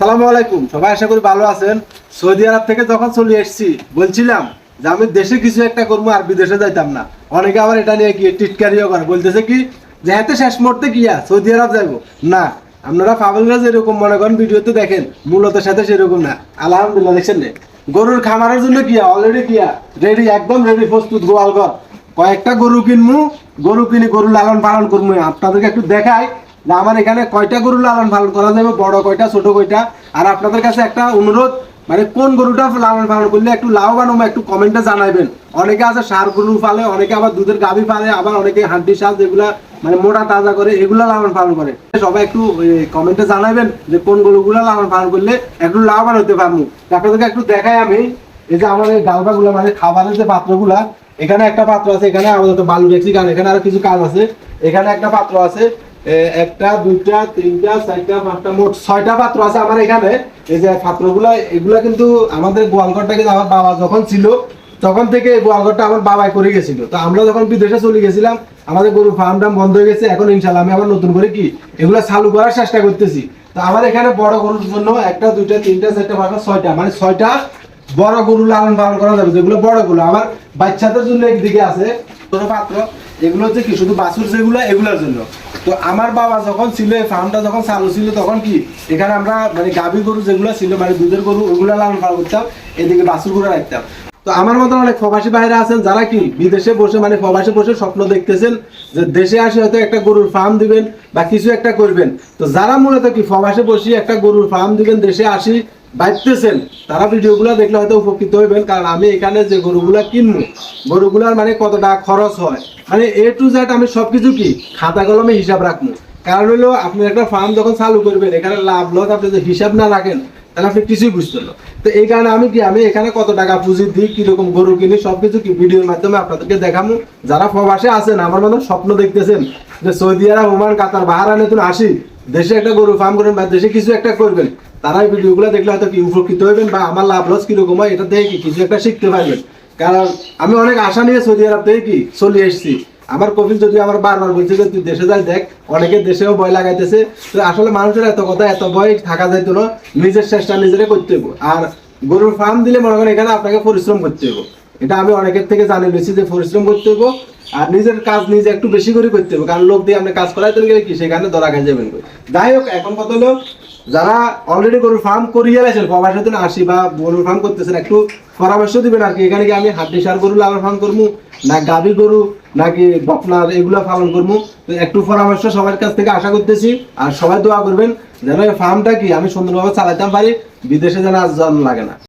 সালামু আলাইকুম, সবাই আশা করি ভালো আছেন। সৌদি আরব থেকে যখন চলে এসেছি, বলছিলাম যে আমি দেশে কিছু একটা করব আর বিদেশে যাইতাম না। অনেকে আবার এটা নিয়ে কি টিটকারিও করে। বলতেছে কি, যে হাতে শেষ মুহূর্তে গিয়া সৌদি আরব যাইবো। না, আপনারা পাগলরা যেরকম মনে করেন, ভিডিওতে দেখেন মূলত সাথে সেরকম না। আলহামদুলিল্লাহ, দেখছেন? গরুর খামারের জন্য কিয়া অলরেডি কিয়া রেডি একদম রেডি প্রস্তুত, গোয়াল ঘর। কয়েকটা গরু কিনবো গরু কিনে গরু লালন পালন করব আপনাদেরকে একটু দেখাই যে আমার এখানে কয়টা গরু লালন পালন করা যাবে? বড় কয়টা, ছোট কয়টা? আর আপনাদের কাছে একটা অনুরোধ মানে কোন গরুটা লালন পালন করলে একটু লাভবান হব একটু কমেন্টে জানাবেন অনেকে আছে সার গরু পালে, অনেকে আবার দুধের গাভি পালে, আবার অনেকে হাড্ডি সার যেগুলা মানে মোটা তাজা করে, এগুলা লালন পালন করে। সবাই একটু কমেন্টে জানাবেন যে কোন গরুগুলা লালন পালন করলে একটু লাভবান হতে পারব। আপনাদেরকে একটু দেখাই আমি, এই যে আমাদের ডালবাগুলা মানে খাবারের যে পাত্রগুলা, এখানে একটা পাত্র আছে, এখানে আমাদের তো বালু দেখছি কারণ এখানে আরও কিছু কাজ আছে। এখানে একটা পাত্র আছে একটা, দুইটা, তিনটা, চারটা, পাঁচটা, মোট ছয়টা পাত্র আছে আমার এখানে। এই যে পাত্রগুলা, এগুলা কিন্তু আমাদের গোয়ালঘরটা কিন্তু আমার বাবা যখন ছিল, তখন থেকে গোয়ালঘরটা আমার বাবাই করে গেছিল। তো আমরা যখন বিদেশে চলে গেছিলাম, আমাদের গরুর ফার্ম টার্ম বন্ধ হয়ে গেছে, এখন ইনশাল্লাহ আমি আবার নতুন করে কি, এগুলা চালু করার চেষ্টা করতেছি। তো আমার এখানে বড় গরুর জন্য একটা, দুইটা, তিনটা, চারটা, পাঁচটা, ছয়টা মানে ছয়টা বড় গরু লালন পালন করা যাবে। যেগুলো বড় গরু, আমার বাচ্চাদের জন্য একদিকে আছে ছোট পাত্র, এগুলো হচ্ছে কি, শুধু বাছুর যেগুলো, এগুলোর জন্য। তো আমার বাবা যখন ছিল এই ফার্মটা যখন চালু ছিল, তখন কি, এখানে আমরা মানে গাভী গরু যেগুলো ছিল মানে দুধের গরু, ওগুলো লালন পালন করতাম, এদিকে বাছুর গরু রাখতাম। তো আমার মতন অনেক প্রবাসী বাইরে আছেন, যারা কি, বিদেশে বসে মানে প্রবাসে বসে স্বপ্ন দেখতেছেন যে দেশে আসে হয়তো একটা গরুর ফার্ম দিবেন বা কিছু একটা করবেন। তো যারা মূলত কি, প্রবাসে বসে একটা গরুর ফার্ম দিবেন, দেশে আসি বাইতেছেন, তারা ভিডিওগুলো দেখলে হয়তো উপকৃত হইবেন, কারণ আমি এখানে যে গরুগুলা কিনবো, গরুগুলার মানে কত টাকা খরচ হয়? মানে এ টু জেড আমি সবকিছু কি? খাতা কলমে হিসাব রাখব। কারণ হলো, আপনি একটা ফার্ম যখন চালু করবেন, এখানে লাভ লস আপনি যদি হিসাব না রাখেন, তাহলে আপনি কিছুই বুঝতেন না। তো এই কারণে আমি কি, আমি এখানে কত টাকা পুঁজি দিই, কীরকম গরু কিনি সব কিছু কি ভিডিওর মাধ্যমে আপনাদেরকে দেখাবো। যারা প্রবাসে আছেন, আমার মতন স্বপ্ন দেখতেছেন যে সৌদি আরব, ওমান, কাতার বাহারানে তুমি আসি, দেশে একটা গরু ফার্ম করবেন বা দেশে কিছু একটা করবেন। তারাই ভিডিওগুলো দেখলে হয়তো কি উপকৃত হবেন বা আমার লাভ লস কীরকম হয়, এটা দেখে কিছু একটা শিখতে পারবেন। কারণ আমি অনেক আশা নিয়ে সৌদি আরব থেকে কি চলে এসেছি। আমার কপিল যদি আমার বারবার বলছে যে, তুই দেশে যাই, দেখ অনেকে দেশেও ভয় লাগাইতেছে। তো আসলে মানুষের এত কথা, এত ভয় থাকা যাইতো না, নিজের চেষ্টা নিজেরে করতে হইব। আর গরুর ফার্ম দিলে মনে করেন এখানে আপনাকে পরিশ্রম করতে হইব। এটা আমি অনেকের থেকে জানি বেশি যে, পরিশ্রম করতে হইব আর নিজের কাজ নিজে একটু বেশি করে করতে হবে কারণ লোক দিয়ে আপনি কাজ করাইতে গেলে কি, সেখানে ধরা খাই যাবেন যাই হোক, এখন কথা হলো যারা অলরেডি গরুর ফার্ম করিয়ে রয়েছেন প্রবাসে দিন আসি বা গরুর ফার্ম করতেছেন, একটু পরামর্শ দিবেন আর কি। এখানে কি আমি হাড্ডি সার গরু লালন ফার্ম করব, না গাভী গরু, নাকি বকনার এগুলো পালন করব? তো একটু পরামর্শ সবার কাছ থেকে আশা করতেছি, আর সবাই দোয়া করবেন যেন এই ফার্মটা কি আমি সুন্দরভাবে চালাইতে পারি, বিদেশে যেন আর জন লাগে না।